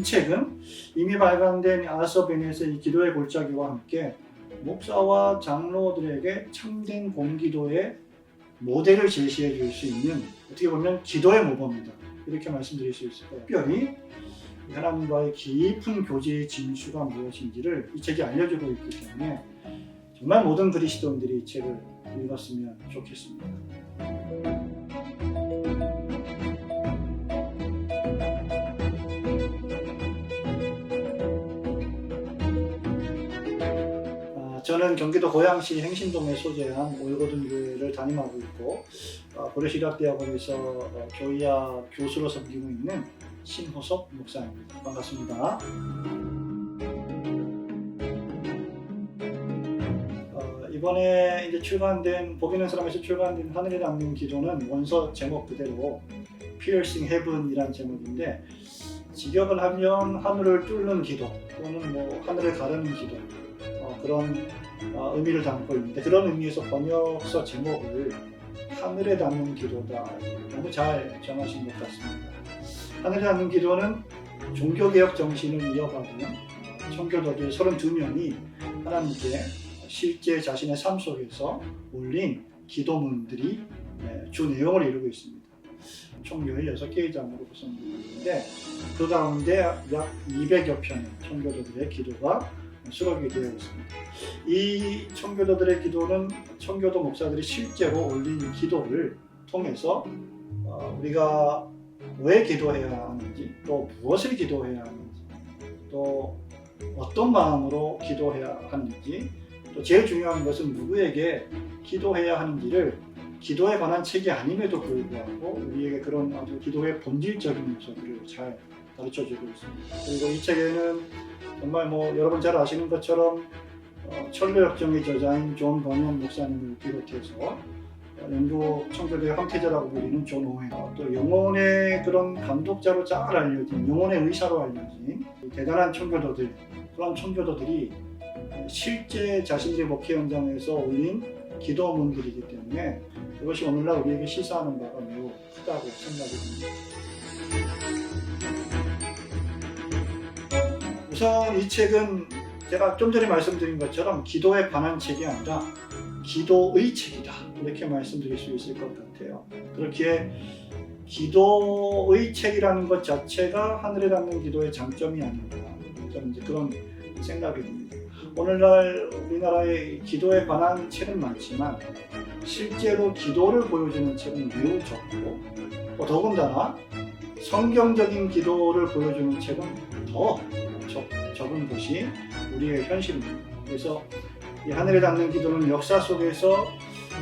이 책은 이미 발간된 아서 베넷의 기도의 골짜기와 함께 목사와 장로들에게 참된 공기도의 모델을 제시해 줄 수 있는 어떻게 보면 기도의 모범이다. 이렇게 말씀드릴 수 있을 거예요. 특별히 하나님과의 깊은 교제의 진수가 무엇인지를 이 책이 알려주고 있기 때문에 정말 모든 그리스도인들이 이 책을 읽었으면 좋겠습니다. 저는 경기도 고양시 행신동에 소재한 올고든 교회를 담임하고 있고 아, 고려시락대학원에서 어, 교의학 교수로 섬기고 있는 신호섭 목사입니다. 반갑습니다. 어, 이번에 이제 출간된 복인의 사람에서 출간된 하늘에 담는 기도는 원서 제목 그대로 Piercing Heaven이란 제목인데 직역을 하면 하늘을 뚫는 기도 또는 뭐 하늘을 가르는 기도 어, 그런 어, 의미를 담고 있는데 그런 의미에서 번역서 제목을 하늘에 닿는 기도다 너무 잘 정하신 것 같습니다. 하늘에 닿는 기도는 종교개혁 정신을 이어가는 청교도들 32명이 하나님께 실제 자신의 삶 속에서 올린 기도문들이 네, 주 내용을 이루고 있습니다. 총 16개의 장으로 구성되어 있는데 그 가운데 약 200여 편의 청교도들의 기도가 수록이 되어 있습니다. 이 청교도들의 기도는 청교도 목사들이 실제로 올린 기도를 통해서 어, 우리가 왜 기도해야 하는지 또 무엇을 기도해야 하는지 또 어떤 마음으로 기도해야 하는지 또 제일 중요한 것은 누구에게 기도해야 하는지를 기도에 관한 책이 아님에도 불구하고 우리에게 그런 아주 기도의 본질적인 요소들을 잘 가르쳐 주고 있습니다. 그리고 이 책에는 정말 뭐 여러분 잘 아시는 것처럼 어, 철로역정의 저자인 존 버년 목사님을 비롯해서 어, 영국 청교도의 황태자라고 불리는 존 오웬 어, 또 영혼의 그런 감독자로 잘 알려진 영혼의 의사로 알려진 대단한 청교도들 그런 청교도들이 실제 자신들의 목회 현장에서 올린 기도문들이기 때문에 그것이 오늘날 우리에게 시사하는 바가 매우 크다고 생각이 듭니다. 우선 이 책은 제가 좀 전에 말씀드린 것처럼 기도에 관한 책이 아니라 기도의 책이다 이렇게 말씀드릴 수 있을 것 같아요. 그렇기에 기도의 책이라는 것 자체가 하늘에 닿는 기도의 장점이 아닌가 저는 이제 그런 생각이 듭니다. 오늘날 우리나라의 기도에 관한 책은 많지만 실제로 기도를 보여주는 책은 매우 적고 또 더군다나 성경적인 기도를 보여주는 책은 더 적, 적은 것이 우리의 현실입니다. 그래서 이 하늘에 닿는 기도는 역사 속에서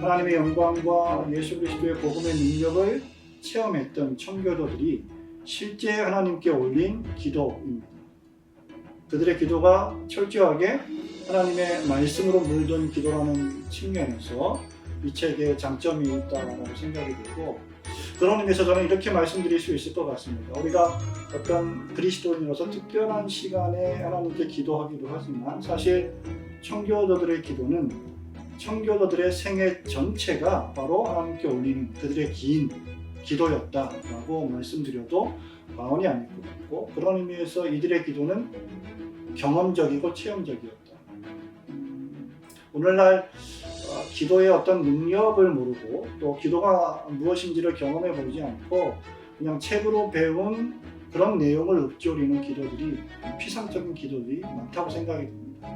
하나님의 영광과 예수 그리스도의 복음의 능력을 체험했던 청교도들이 실제 하나님께 올린 기도입니다. 그들의 기도가 철저하게 하나님의 말씀으로 물든 기도라는 측면에서 이 책에 장점이 있다고 생각이 들고 그런 의미에서 저는 이렇게 말씀드릴 수 있을 것 같습니다. 우리가 어떤 그리스도인으로서 특별한 시간에 하나님께 기도하기도 하지만 사실 청교도들의 기도는 청교도들의 생애 전체가 바로 하나님께 올리는 그들의 긴 기도였다라고 말씀드려도 과언이 아닐 것 같고 그런 의미에서 이들의 기도는 경험적이고 체험적이었다. 음, 오늘날 어, 기도의 어떤 능력을 모르고 또 기도가 무엇인지를 경험해 보지 않고 그냥 책으로 배운 그런 내용을 읊조리는 기도들이 피상적인 기도들이 많다고 생각이 듭니다.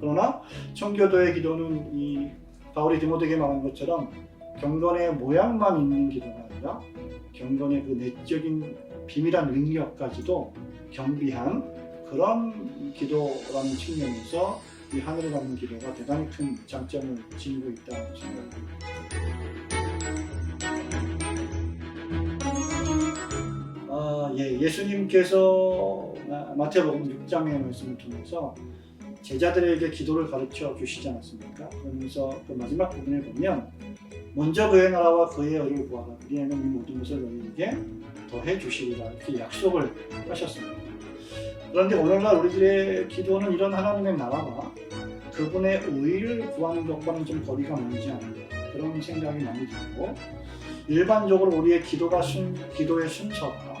그러나 청교도의 기도는 이 바울이 디모데에게 말한 것처럼 경건의 모양만 있는 기도가 아니라 경건의 그 내적인 비밀한 능력까지도 경비한 그런 기도라는 측면에서 이 하늘에 닿는 기도가 대단히 큰 장점을 지니고 있다고 생각합니다. 아, 예, 예수님께서 마- 마태복음 6장의 말씀을 통해서 제자들에게 기도를 가르쳐 주시지 않았습니까? 그러면서 그 마지막 부분에 보면 먼저 그의 나라와 그의 의를 구하라 그리하면 이 모든 것을 너희에게 더해 주시리라 이렇게 약속을 하셨습니다. 그런데 오늘날 우리들의 기도는 이런 하나님의 나라와 그분의 의를 구하는 것과는 좀 거리가 멀지 않은가 그런 생각이 많이 들고 일반적으로 우리의 기도가 순, 기도의 순서가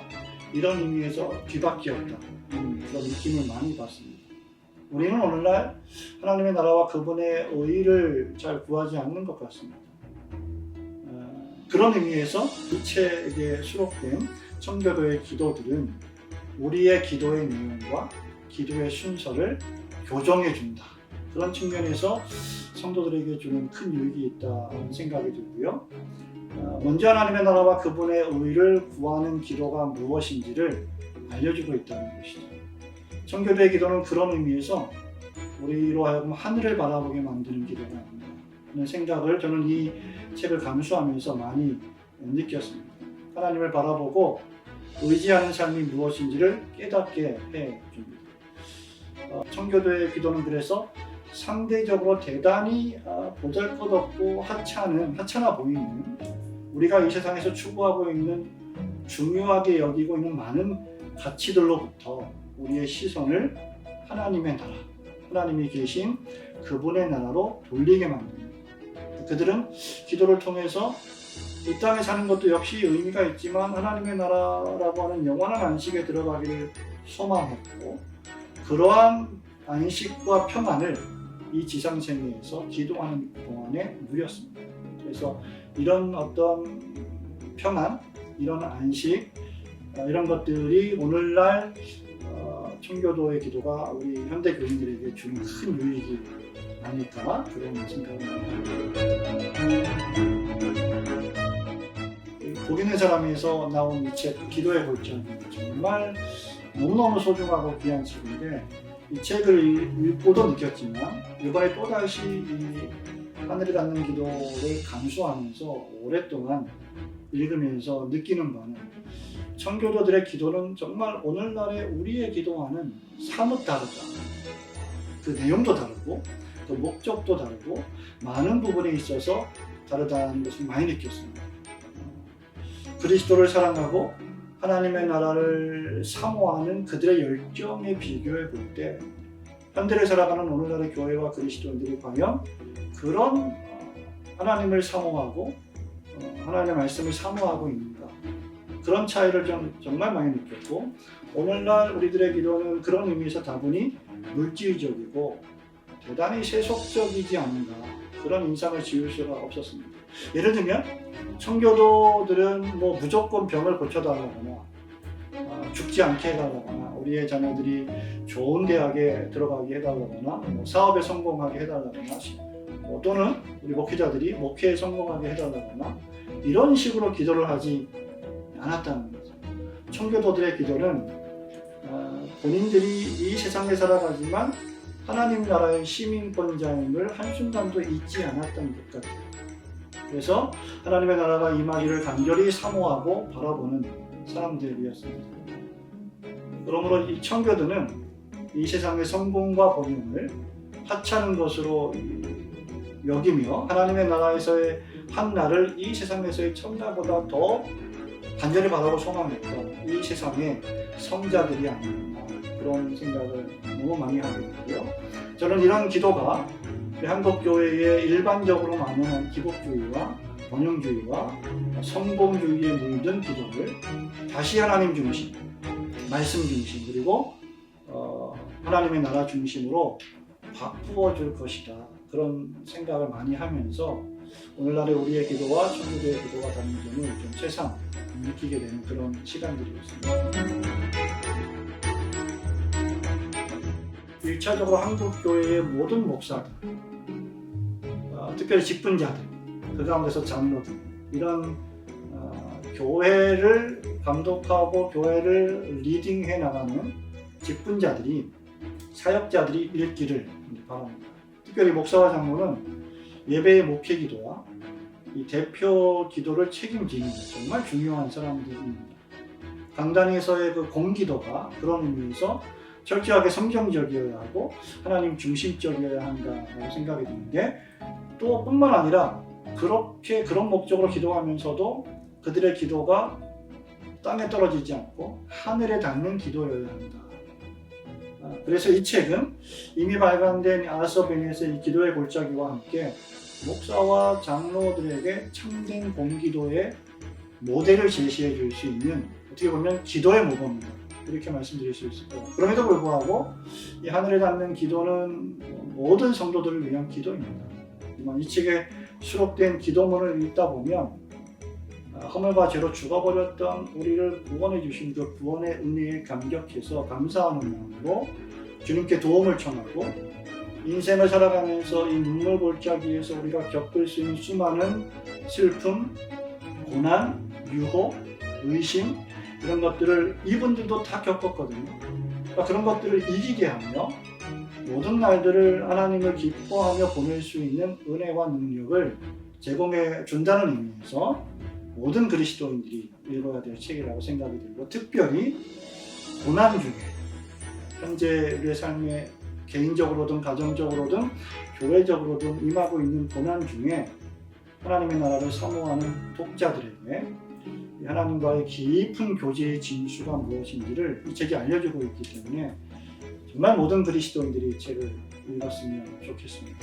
이런 의미에서 뒤바뀌었다 음, 그런 느낌을 많이 받습니다. 우리는 오늘날 하나님의 나라와 그분의 의를 잘 구하지 않는 것 같습니다. 어, 그런 의미에서 이 책에 수록된 청교도의 기도들은 우리의 기도의 내용과 기도의 순서를 교정해 준다. 그런 측면에서 성도들에게 주는 큰 유익이 있다는 생각이 들고요. 어, 먼저 하나님의 나라와 그분의 의를 구하는 기도가 무엇인지를 알려주고 있다는 것이죠. 청교도의 기도는 그런 의미에서 우리로 하여금 하늘을 바라보게 만드는 기도가 아닌가 하는 생각을 저는 이 책을 감수하면서 많이 느꼈습니다. 하나님을 바라보고 의지하는 삶이 무엇인지를 깨닫게 해줍니다. 어, 청교도의 기도는 그래서 상대적으로 대단히 아, 보잘것없고 하찮은 하찮아 보이는 우리가 이 세상에서 추구하고 있는 중요하게 여기고 있는 많은 가치들로부터 우리의 시선을 하나님의 나라, 하나님이 계신 그분의 나라로 돌리게 만듭니다. 그들은 기도를 통해서 이 땅에 사는 것도 역시 의미가 있지만 하나님의 나라라고 하는 영원한 안식에 들어가기를 소망했고 그러한 안식과 평안을 이 지상생애에서 기도하는 동안에 누렸습니다. 그래서 이런 어떤 평안, 이런 안식, 어, 이런 것들이 오늘날 어, 청교도의 기도가 우리 현대 교인들에게 주는 큰 유익이 아닐까 그런 복 있는 사람에서 나온 이 책 기도의 골장 정말 너무너무 소중하고 귀한 책인데 이 책을 읽- 읽고도 느꼈지만 이번에 또다시 이 하늘에 닿는 기도를 감수하면서 오랫동안 읽으면서 느끼는 바는 청교도들의 기도는 정말 오늘날의 우리의 기도와는 사뭇 다르다. 그 내용도 다르고 또 목적도 다르고 많은 부분에 있어서 다르다는 것을 많이 느꼈습니다. 그리스도를 사랑하고 하나님의 나라를 사모하는 그들의 열정에 비교해 볼 때 현대를 살아가는 오늘날의 교회와 그리스도인들이 과연 그런 어, 하나님을 사모하고 어, 하나님의 말씀을 사모하고 있는가 그런 차이를 좀 정말 많이 느꼈고 오늘날 우리들의 기도는 그런 의미에서 다분히 물질적이고 대단히 세속적이지 않은가 그런 인상을 지울 수가 없었습니다. 예를 들면 청교도들은 뭐 무조건 병을 고쳐달라거나 아, 죽지 않게 해달라거나 우리의 자녀들이 좋은 대학에 들어가게 해달라거나 뭐 사업에 성공하게 해달라거나 뭐 또는 우리 목회자들이 목회에 성공하게 해달라거나 이런 식으로 기도를 하지 않았다는 거죠. 청교도들의 기도는 아, 본인들이 이 세상에 살아가지만 하나님 나라의 시민권자임을 한순간도 잊지 않았던 것 같아요. 그래서 하나님의 나라가 임하기를 간절히 사모하고 바라보는 사람들이었습니다. 그러므로 이 청교도는 이 세상의 성공과 번영을 하찮은 것으로 여기며 하나님의 나라에서의 한 날을 이 세상에서의 천사보다 더 간절히 바라고 소망했던 이 세상의 성자들이 아니었나 그런 생각을 너무 많이 하게 되고요. 저는 이런 기도가 우리 한국 교회의 일반적으로 많은 기복주의와 번영주의와 성공주의에 물든 기도를 다시 하나님 중심, 말씀 중심 그리고 어, 하나님의 나라 중심으로 바꾸어 줄 것이다 그런 생각을 많이 하면서 오늘날의 우리의 기도와 천주교의 기도가 다른 점을 좀 새삼 느끼게 되는 그런 시간들이었습니다. 일차적으로 한국 교회의 모든 목사들, 어, 특별히 직분자들, 그 가운데서 장로들 이런 어, 교회를 감독하고 교회를 리딩해 나가는 직분자들이 사역자들이 읽기를 바랍니다. 특별히 목사와 장로는 예배의 목회 기도와 이 대표 기도를 책임지는 정말 중요한 사람들입니다. 강단에서의 그 공기도가 그런 의미에서 철저하게 성경적이어야 하고 하나님 중심적이어야 한다라고 생각이 드는데 또 뿐만 아니라 그렇게 그런 목적으로 기도하면서도 그들의 기도가 땅에 떨어지지 않고 하늘에 닿는 기도여야 한다. 아, 그래서 이 책은 이미 발간된 아서 베넷의 이 기도의 골짜기와 함께 목사와 장로들에게 참된 공기도의 모델을 제시해 줄 수 있는 어떻게 보면 기도의 모범입니다. 이렇게 말씀드릴 수 있을 거예요. 그럼에도 불구하고 이 하늘에 닿는 기도는 모든 성도들을 위한 기도입니다. 이 책에 수록된 기도문을 읽다 보면 아, 허물과 죄로 죽어버렸던 우리를 구원해 주신 그 구원의 은혜에 감격해서 감사하는 마음으로 주님께 도움을 청하고 인생을 살아가면서 이 눈물 골짜기에서 우리가 겪을 수 있는 수많은 슬픔, 고난, 유혹, 의심 이런 것들을 이분들도 다 겪었거든요. 그러니까 그런 것들을 이기게 하며 모든 날들을 하나님을 기뻐하며 보낼 수 있는 은혜와 능력을 제공해 준다는 의미에서 모든 그리스도인들이 읽어야 될 책이라고 생각이 들고 특별히 고난 중에 현재 우리의 삶에 개인적으로든 가정적으로든 교회적으로든 임하고 있는 고난 중에 하나님의 나라를 사모하는 독자들에게 이 하나님과의 깊은 교제의 진수가 무엇인지를 이 책이 알려주고 있기 때문에 정말 모든 그리스도인들이 이 책을 읽었으면 좋겠습니다.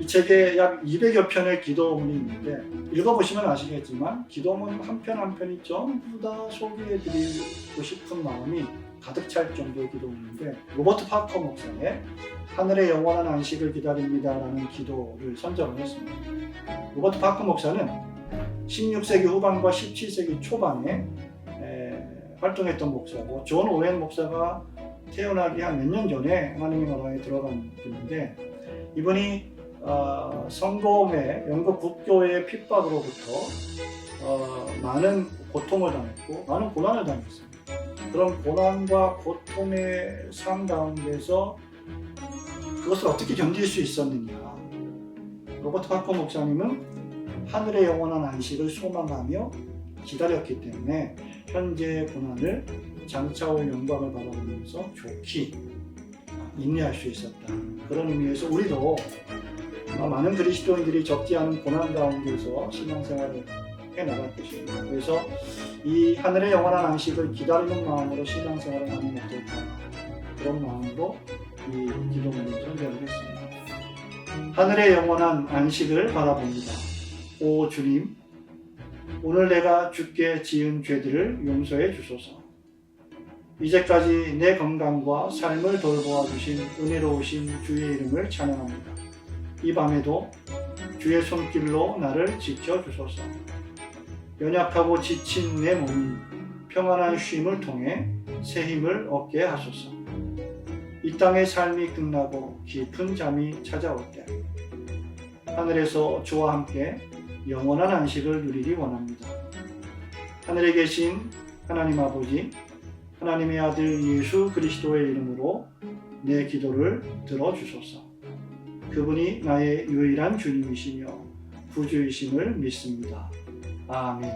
이 책에 약 200여 편의 기도문이 있는데 읽어보시면 아시겠지만 기도문 한 편 한 편이 전부 다 소개해드리고 싶은 마음이 가득 찰 정도의 기도문인데 로버트 파커 목사의 하늘의 영원한 안식을 기다립니다라는 기도를 선정을 했습니다. 로버트 파커 목사는 16세기 후반과 17세기 초반에 에, 활동했던 목사고 존 오웬 목사가 태어나기 한 몇 년 전에 하나님의 나라에 들어간 분인데 이분이 어, 성공의 영국 국교의 핍박으로부터 어, 많은 고통을 당했고 많은 고난을 당했습니다. 그런 고난과 고통의 삶 가운데서 그것을 어떻게 견딜 수 있었느냐. 로버트 파커 목사님은 하늘의 영원한 안식을 소망하며 기다렸기 때문에 현재의 고난을 장차 올 영광을 바라보면서 좋게 인내할 수 있었다. 그런 의미에서 우리도 많은 그리스도인들이 적지 않은 고난 가운데서 신앙생활을 해 나갈 것입니다. 그래서 이 하늘의 영원한 안식을 기다리는 마음으로 신앙생활을 하면 어떨까 그런 마음으로 이 기도문을 했습니다. 하늘의 영원한 안식을 바라봅니다. 오 주님, 오늘 내가 주께 지은 죄들을 용서해 주소서. 이제까지 내 건강과 삶을 돌보아 주신 은혜로우신 주의 이름을 찬양합니다. 이 밤에도 주의 손길로 나를 지켜 주소서. 연약하고 지친 내 몸이 평안한 쉼을 통해 새 힘을 얻게 하소서. 이 땅의 삶이 끝나고 깊은 잠이 찾아올 때 하늘에서 주와 함께 영원한 안식을 누리기 원합니다. 하늘에 계신 하나님 아버지, 하나님의 아들 예수 그리스도의 이름으로 내 기도를 들어주소서. 그분이 나의 유일한 주님이시며 구주이심을 믿습니다. 아멘.